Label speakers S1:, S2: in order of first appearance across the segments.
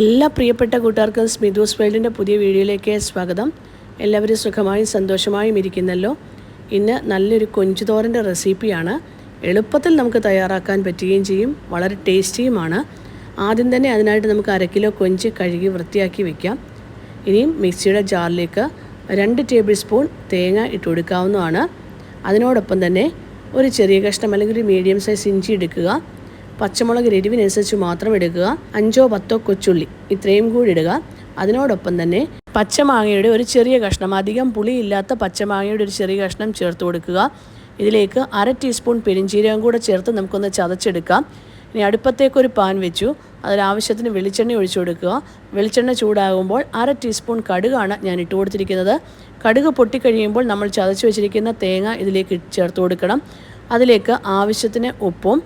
S1: എല്ലാ പ്രിയപ്പെട്ട കൂട്ടുകാർക്കും സ്മിതൂസ് വേൾഡിന്റെ പുതിയ വീഡിയോയിലേക്ക് സ്വാഗതം. എല്ലാവരും സുഖമായും സന്തോഷമായും ഇരിക്കുന്നല്ലോ. ഇന്ന് നല്ലൊരു കൊഞ്ചുതോരന്റെ റെസിപ്പിയാണ്. എളുപ്പത്തിൽ നമുക്ക് തയ്യാറാക്കാൻ പറ്റുകയും ചെയ്യും. വളരെ ടേസ്റ്റിയുമാണ്. ആദ്യം തന്നെ അതിനായിട്ട് നമുക്ക് അര കിലോ കൊഞ്ച് കഴുകി വൃത്തിയാക്കി വയ്ക്കാം ഇനിയും മിക്സിയുടെ ജാറിലേക്ക് രണ്ട് ടേബിൾ സ്പൂൺ തേങ്ങ ഇട്ട് കൊടുക്കാവുന്നതാണ്. അതിനോടൊപ്പം തന്നെ ഒരു ചെറിയ കഷ്ണം അല്ലെങ്കിൽ ഒരു മീഡിയം സൈസ് ഇഞ്ചി എടുക്കുക. പച്ചമുളക് എരിവിനനുസരിച്ച് മാത്രം എടുക്കുക. അഞ്ചോ പത്തോ കൊച്ചുള്ളി. ഇത്രയും കൂടി ഇടുക. അതിനോടൊപ്പം തന്നെ പച്ചമാങ്ങയുടെ ഒരു ചെറിയ കഷ്ണം അധികം പുളിയില്ലാത്ത പച്ചമാങ്ങയുടെ ഒരു ചെറിയ കഷ്ണം ചേർത്ത് കൊടുക്കുക. ഇതിലേക്ക് അര ടീസ്പൂൺ പെരിഞ്ചീരകം കൂടെ ചേർത്ത് നമുക്കൊന്ന് ചതച്ചെടുക്കാം. ഇനി അടുപ്പത്തേക്കൊരു പാൻ വെച്ചു. അതിലാവശ്യത്തിന് വെളിച്ചെണ്ണ ഒഴിച്ചു കൊടുക്കുക. വെളിച്ചെണ്ണ ചൂടാകുമ്പോൾ അര ടീസ്പൂൺ കടുകാണ് ഞാൻ ഇട്ട് കൊടുത്തിരിക്കുന്നത്. കടുക് പൊട്ടിക്കഴിയുമ്പോൾ നമ്മൾ ചതച്ച് വെച്ചിരിക്കുന്ന തേങ്ങ ഇതിലേക്ക് ചേർത്ത് കൊടുക്കണം. അതിലേക്ക് ആവശ്യത്തിന് ഉപ്പും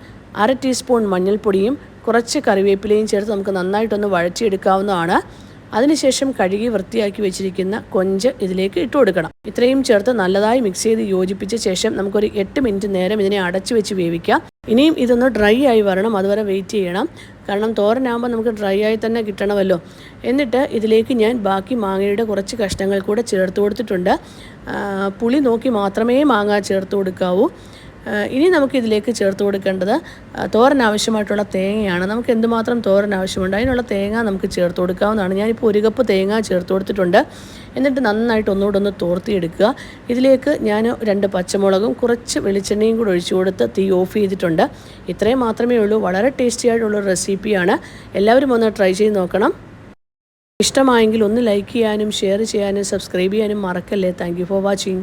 S1: അര ടീസ്പൂൺ മഞ്ഞൾപ്പൊടിയും കുറച്ച് കറിവേപ്പിലയും ചേർത്ത് നമുക്ക് നന്നായിട്ടൊന്ന് വഴച്ചെടുക്കാവുന്നതാണ് അതിനുശേഷം കഴുകി വൃത്തിയാക്കി വെച്ചിരിക്കുന്ന കൊഞ്ച് ഇതിലേക്ക് ഇട്ട് കൊടുക്കണം. ഇത്രയും ചേർത്ത് നല്ലതായി മിക്സ് ചെയ്ത് യോജിപ്പിച്ച ശേഷം നമുക്കൊരു എട്ട് മിനിറ്റ് നേരം ഇതിനെ അടച്ചു വെച്ച് വേവിക്കാം. ഇനിയും ഇതൊന്ന് ഡ്രൈ ആയി വരണം അതുവരെ വെയിറ്റ് ചെയ്യണം. കാരണം തോരനാകുമ്പോൾ നമുക്ക് ഡ്രൈ ആയി തന്നെ കിട്ടണമല്ലോ. എന്നിട്ട് ഇതിലേക്ക് ഞാൻ ബാക്കി മാങ്ങയുടെ കുറച്ച് കഷ്ണങ്ങൾ കൂടെ ചേർത്ത് കൊടുത്തിട്ടുണ്ട്. പുളി നോക്കി മാത്രമേ മാങ്ങ ചേർത്ത് കൊടുക്കാവൂ. ഇനി നമുക്ക് ഇതിലേക്ക് ചേർത്ത് കൊടുക്കേണ്ടത് തോരൻ ആവശ്യമായിട്ടുള്ള തേങ്ങയാണ്. നമുക്ക് എന്തുമാത്രം തോരൻ ആവശ്യമുണ്ട് അതിനുള്ള തേങ്ങ നമുക്ക് ചേർത്ത് കൊടുക്കാവുന്നതാണ്. ഞാനിപ്പോൾ ഒരു കപ്പ് തേങ്ങ ചേർത്ത് കൊടുത്തിട്ടുണ്ട്. എന്നിട്ട് നന്നായിട്ട് ഒന്നുകൂടെ ഒന്ന് തോർത്തിയെടുക്കുക. ഇതിലേക്ക് ഞാൻ രണ്ട് പച്ചമുളകും കുറച്ച് വെളിച്ചെണ്ണയും കൂടെ ഒഴിച്ചു കൊടുത്ത് തീ ഓഫ് ചെയ്തിട്ടുണ്ട്. ഇത്രയും മാത്രമേ ഉള്ളൂ. വളരെ ടേസ്റ്റി ആയിട്ടുള്ള റെസിപ്പിയാണ്. എല്ലാവരും ഒന്ന് ട്രൈ ചെയ്ത് നോക്കണം. ഇഷ്ടമായെങ്കിൽ ഒന്ന് ലൈക്ക് ചെയ്യാനും ഷെയർ ചെയ്യാനും സബ്സ്ക്രൈബ് ചെയ്യാനും മറക്കല്ലേ. Thank for watching.